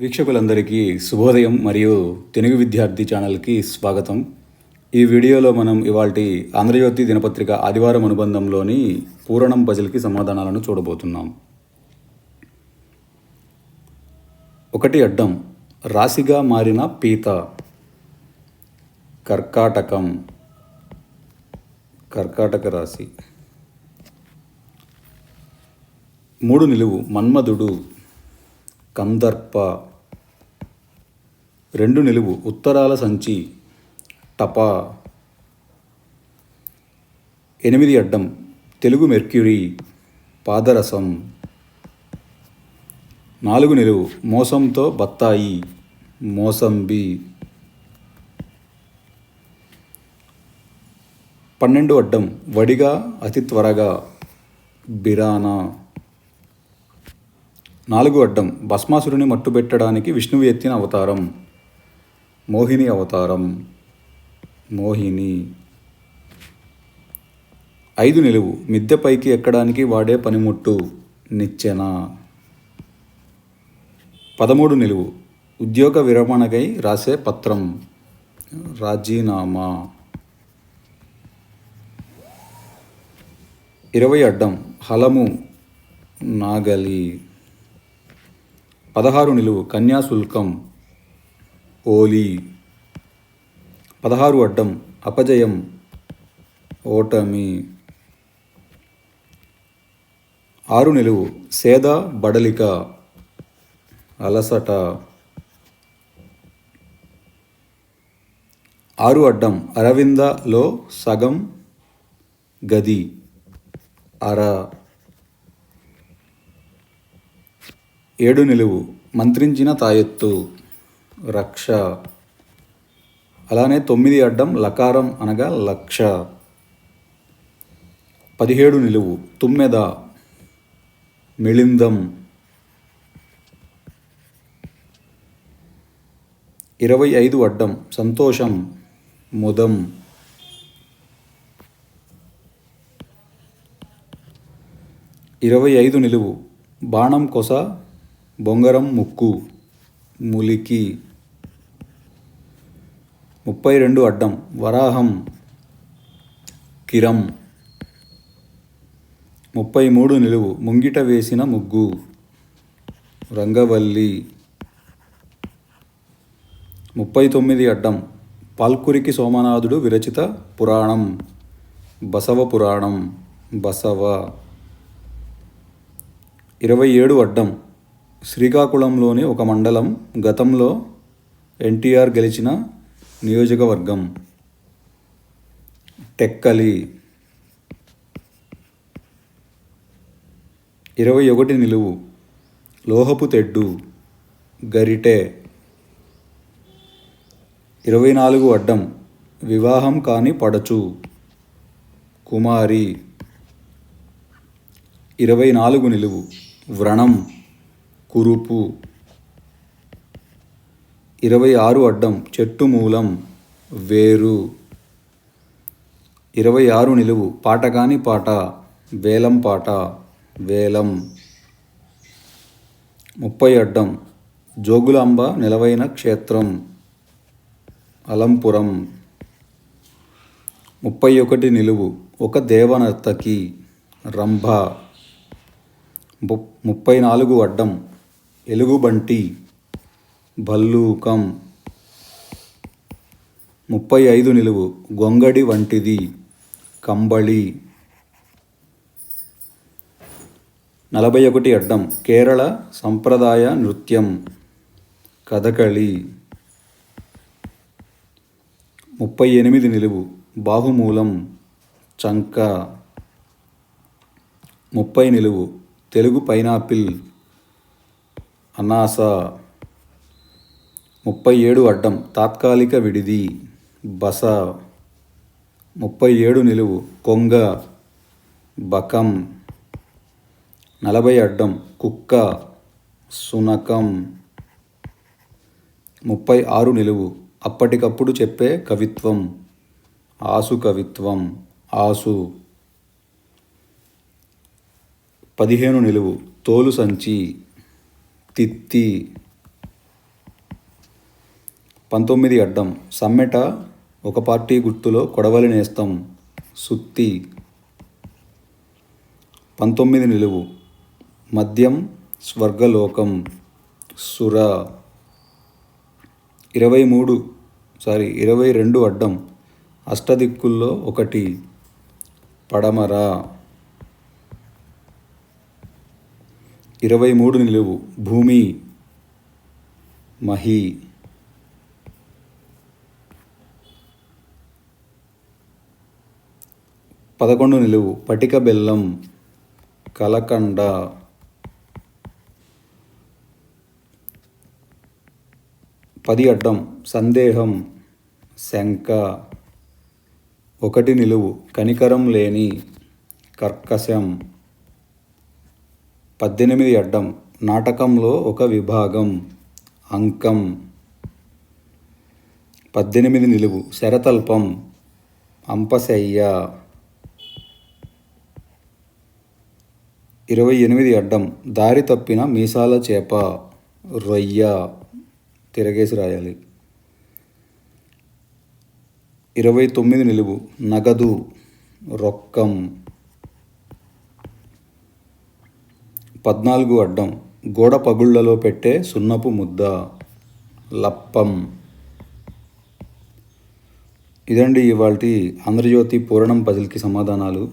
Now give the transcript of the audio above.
వీక్షకులందరికీ శుభోదయం మరియు తెలుగు విద్యార్థి ఛానల్కి స్వాగతం. ఈ వీడియోలో మనం ఇవాల్టి ఆంధ్రజ్యోతి దినపత్రిక ఆదివారం అనుబంధంలోని పూరణం పజిల్కి సమాధానాలను చూడబోతున్నాం. ఒకటి అడ్డం రాశిగా మారిన పీత. కర్కాటకం. కర్కాటక రాశి. మూడు నిలువు మన్మధుడు. కందర్ప. రెండు నిలువు. ఉత్తరాల సంచి టపా. ఎనిమిది అడ్డం. తెలుగు మెర్క్యూరీ పాదరసం. నాలుగు నిలువు. మోసంతో బత్తాయి మోసంబి. పన్నెండు అడ్డం. వడిగా అతి త్వరగా. బిరానా. నాలుగు అడ్డం. భస్మాసురుని మట్టుబెట్టడానికి విష్ణువు ఎత్తిన అవతారం. మోహిని అవతారం. మోహిని. ఐదు నిలువు. మిద్దె పైకి ఎక్కడానికి వాడే పనిముట్టు. నిచ్చెన. పదమూడు నిలువు. ఉద్యోగ విరమణకై రాసే పత్రం. రాజీనామా. ఇరవై అడ్డం. హలము. నాగలి. పదహారు నిలువు. కన్యాశుల్కం. ఓలీ. పదహారు అడ్డం అపజయం ఓటమి. ఆరు నిలువు సేద బడలిక అలసట. ఆరు అడ్డం అరవిందలో సగం గది అర. ఏడు నిలువు మంత్రించిన తాయెత్తు. రక్ష. అలానే తొమ్మిది అడ్డం లకారం అనగా లక్ష. పదిహేడు నిలువు తుమ్మెద. మిళిందం. ఇరవై ఐదు అడ్డం సంతోషం ముదం. ఇరవై ఐదు నిలువు బాణం కొస బొంగరం ముక్కు ములికి. ముప్పై రెండు అడ్డం. వరాహం కిరం. ముప్పై మూడు నిలువు. ముంగిట వేసిన ముగ్గు. రంగవల్లి. ముప్పై తొమ్మిది అడ్డం. పాల్కురికి సోమనాథుడు విరచిత పురాణం. బసవ పురాణం. బసవ. ఇరవై ఏడు అడ్డం. శ్రీకాకుళంలోని ఒక మండలం గతంలో ఎన్టీఆర్ గెలిచిన నియోజకవర్గం టెక్కలి ఇరవై ఒకటి నిలువు లోహపు తెడ్డు గరిటె ఇరవై నాలుగు అడ్డం వివాహం కాని పడచు కుమారి ఇరవై నాలుగు నిలువు వ్రణం కురుపు ఇరవై ఆరు అడ్డం చెట్టు మూలం వేరు. ఇరవై ఆరు నిలువు పాట కాని పాట వేలం పాట వేలం. ముప్పై అడ్డం జోగులాంబ నిలవైన క్షేత్రం అలంపురం. ముప్పై ఒకటి నిలువు ఒక దేవనర్తకి రంభ. ముప్పై నాలుగు అడ్డం ఎలుగుబంటి. భల్లూకం ముప్పై ఐదు నిలువు. గొంగడి వంటిది. కంబళి. నలభై ఒకటి అడ్డం. కేరళ సంప్రదాయ నృత్యం. కథకళి. ముప్పై ఎనిమిది నిలువు. బాహుమూలం. చంక. ముప్పై నిలువు. తెలుగు పైనాపిల్. అనాస. ముప్పై ఏడు అడ్డం తాత్కాలిక విడిది బస. ముప్పై ఏడు నిలువు కొంగ బకం. నలభై అడ్డం కుక్క సునకం. ముప్పై ఆరు నిలువు అప్పటికప్పుడు చెప్పే కవిత్వం ఆసు కవిత్వం ఆసు. పదిహేను నిలువు తోలు సంచి తిత్తి. పంతొమ్మిది అడ్డం. సమ్మెట ఒక పార్టీ గుర్తులో కొడవలి నేస్తాం. సుత్తి. పంతొమ్మిది నిలువు. మద్యం స్వర్గలోకం. సుర. ఇరవై మూడు. సారీ ఇరవై రెండు అడ్డం. అష్టదిక్కుల్లో ఒకటి. పడమర. ఇరవై మూడు నిలువు. భూమి. మహి. పదకొండు నిలువు. పటిక బెల్లం కలకండ. పది అడ్డం. సందేహం శంక. ఒకటి నిలువు. కనికరం లేని కర్కశం. పద్దెనిమిది అడ్డం. నాటకంలో ఒక విభాగం. అంకం. పద్దెనిమిది నిలువు. శరతల్పం. అంపశయ్య. ఇరవై ఎనిమిది అడ్డం దారి తప్పిన మీసాల చేప రొయ్య తిరగేసి రాయాలి. ఇరవై తొమ్మిది నిలువు నగదు రొక్కం. పద్నాలుగు అడ్డం గోడ పగుళ్ళలో పెట్టే సున్నపు ముద్ద లప్పం. ఇదండి ఇవాళ ఆంధ్రజ్యోతి పూరణం పజిల్కి సమాధానాలు.